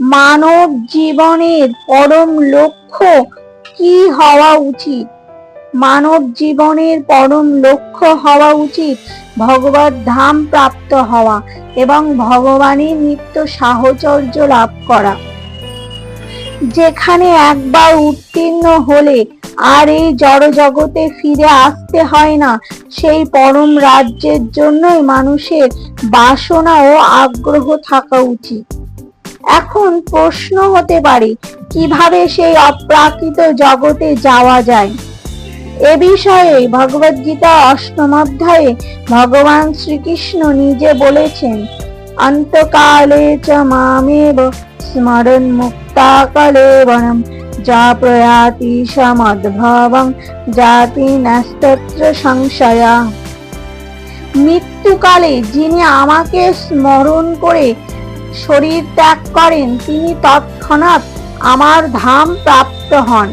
মানব জীবনের পরম লক্ষ্য কি হওয়া উচিত? মানব জীবনের পরম লক্ষ্য হওয়া উচিত ভগবত ধাম প্রাপ্ত হওয়া এবং ভগবানের নিত্য সাহচর্য লাভ করা। যেখানে একবার উত্তীর্ণ হলে আর এই জড় জগতে ফিরে আসতে হয় না, সেই পরম রাজ্যের জন্যই মানুষের বাসনা ও আগ্রহ থাকা উচিত। এখন প্রশ্ন হতে পারে, কীভাবে সেই অপ্রাকৃত জগতে যাওয়া যায়? এ বিষয়ে ভগবদ গীতা অষ্টম অধ্যায়ে ভগবান শ্রীকৃষ্ণ নিজে বলেছেন, অন্তকালে চ মামেব স্মরণ মুক্তা কলেবরম যা প্রয়াতি সমদ্ভবং জাতি নাস্তত্র সংশয়া। মৃত্যুকালে যিনি আমাকে স্মরণ করে শরীর ত্যাগ করেন, তিনি তৎক্ষণাৎ আমার ধাম প্রাপ্ত হন।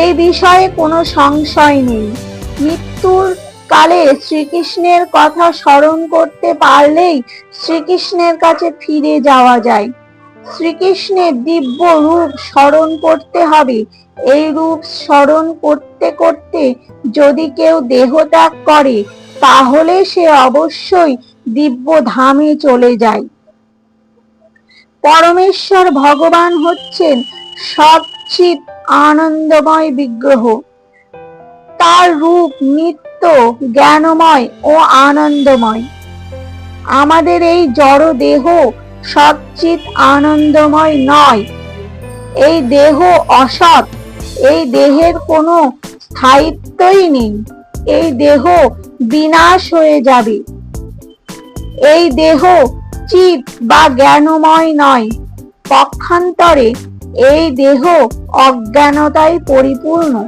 এই বিষয়ে কোনো সংশয় নেই। মৃত্যুর কালে শ্রীকৃষ্ণের কথা স্মরণ করতে পারলেই শ্রীকৃষ্ণের কাছে ফিরে যাওয়া যায়। শ্রীকৃষ্ণের দিব্য রূপ স্মরণ করতে হবে। এই রূপ স্মরণ করতে করতে যদি কেউ দেহ ত্যাগ করে, তাহলে সে অবশ্যই দিব্য ধামে চলে যায় পরমেশ্বর ভগবান হচ্ছেন সচিত আনন্দময় বিগ্রহ। তার রূপ নিত্য জ্ঞানময় ও আনন্দময়। আমাদের এই জড় দেহ সচিত আনন্দময় নয়। এই দেহ অসৎ, এই দেহের কোনো স্থায়িত্বই নেই। এই দেহ বিনাশ হয়ে যাবে। এই দেহ চিত বা জ্ঞানময় নয়। পক্ষান্তরে এই দেহ অজ্ঞানতায় পরিপূর্ণ।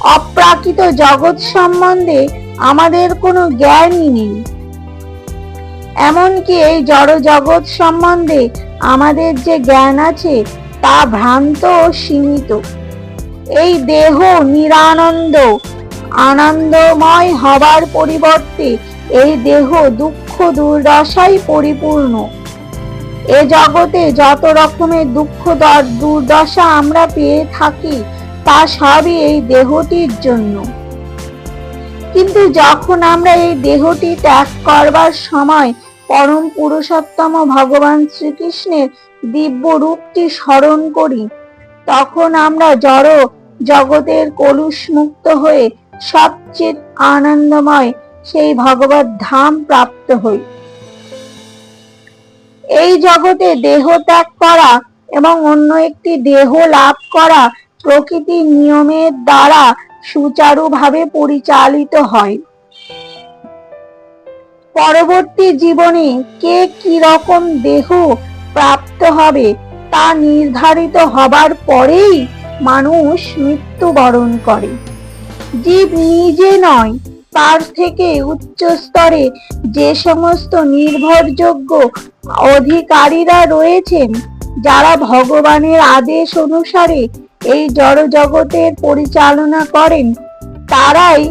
অপ্রাকৃত জগৎ সম্বন্ধে আমাদের কোনো জ্ঞানই নেই। এমনকি এই জড় জগৎ সম্বন্ধে আমাদের যে জ্ঞান আছে, তা ভ্রান্ত ও সীমিত। এই দেহ নিরানন্দ আনন্দময় হবার পরিবর্তে এই দেহ দুঃখ দুর্দশায় পরিপূর্ণ। এ জগতে যত রকমের দুঃখ দুর্দশা আমরা পেয়ে থাকি, তা সবই এই দেহটির জন্য। কিন্তু যখন আমরা এই দেহটি ত্যাগ করবার সময় পরম পুরুষোত্তম ভগবান শ্রীকৃষ্ণের দিব্য রূপটি স্মরণ করি, তখন আমরা জড় জগতের কলুষ মুক্ত হয়ে সবচেয়ে আনন্দময় সেই ভগবত ধাম প্রাপ্ত হই। এই জগতে দেহ ত্যাগ করা এবং অন্য একটি দেহ লাভ করা প্রকৃতির নিয়মের দ্বারা সুচারুভাবে পরিচালিত হয়। পরবর্তী জীবনে কে কি রকম দেহ প্রাপ্ত হবে তা নির্ধারিত হবার পরেই মানুষ মৃত্যুবরণ করে। জীব নিজে নয়, তার থেকে উচ্চ স্তরে যে সমস্ত নির্ভরযোগ্য অধিকারীরা রয়েছেন, যারা ভগবানের আদেশ অনুসারে এই জড় জগতের পরিচালনা করেন, তারাই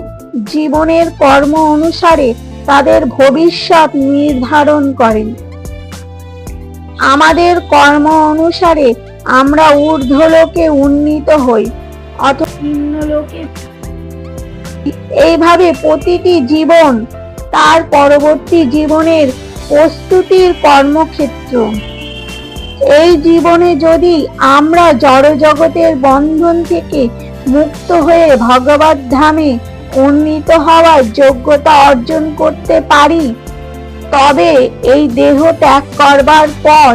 জীবনের কর্ম অনুসারে তাদের ভবিষ্যৎ নির্ধারণ করেন। আমাদের কর্ম অনুসারে আমরা ঊর্ধ্বলোকে উন্নীত হই অথবা নিম্নলোকে এইভাবে প্রতিটি জীবন তার পরবর্তী জীবনের প্রস্তুতির কর্মক্ষেত্র। এই জীবনে যদি আমরা জড় জগতের বন্ধন থেকে মুক্ত হয়ে ভগবত ধামে উন্নীত হওয়ার যোগ্যতা অর্জন করতে পারি, তবে এই দেহ ত্যাগ করবার পর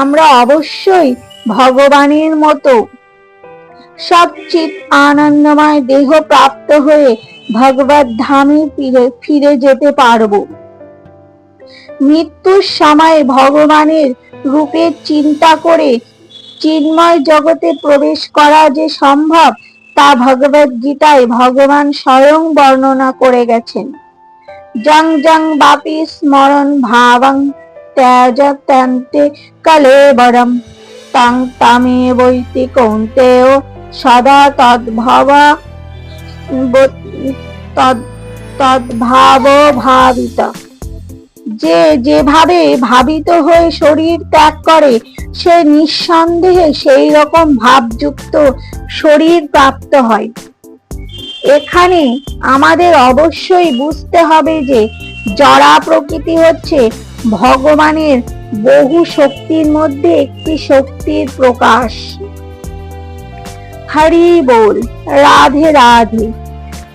আমরা অবশ্যই ভগবানের মতো সবচিত আনন্দময় দেহ প্রাপ্ত হয়ে ভগবত ধামে ফিরে ফিরে যেতে পারব। মৃত্যুর সময় ভগবানের রূপের চিন্তা করে চিন্ময় জগতে প্রবেশ করা যে সম্ভব, তা ভগবত গীতায় ভগবান স্বয়ং বর্ণনা করে গেছেন। জং জং বাপি স্মরণ ভাবং, ত্যাজ ত্যন্তে কলেবরম, তং তামে বৈতি কৌন্তেয় সদা তদ্ভবা তদ্ভাব ভাবিত। যে যেভাবে ভাবিত হয়ে শরীর ত্যাগ করে, সে নিঃসন্দেহে সেই রকম ভাবযুক্ত শরীর প্রাপ্ত হয়। এখানে আমাদের অবশ্যই বুঝতে হবে যে জড়া প্রকৃতি হচ্ছে ভগবানের বহু শক্তির মধ্যে একটি শক্তির প্রকাশ। হরি বল, রাধে রাধে।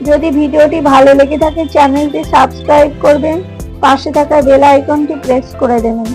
যদি ভিডিওটি ভালো লেগে থাকে, চ্যানেলটি সাবস্ক্রাইব করবেন, পাশে থাকা বেল আইকনটি প্রেস করে দেবেন।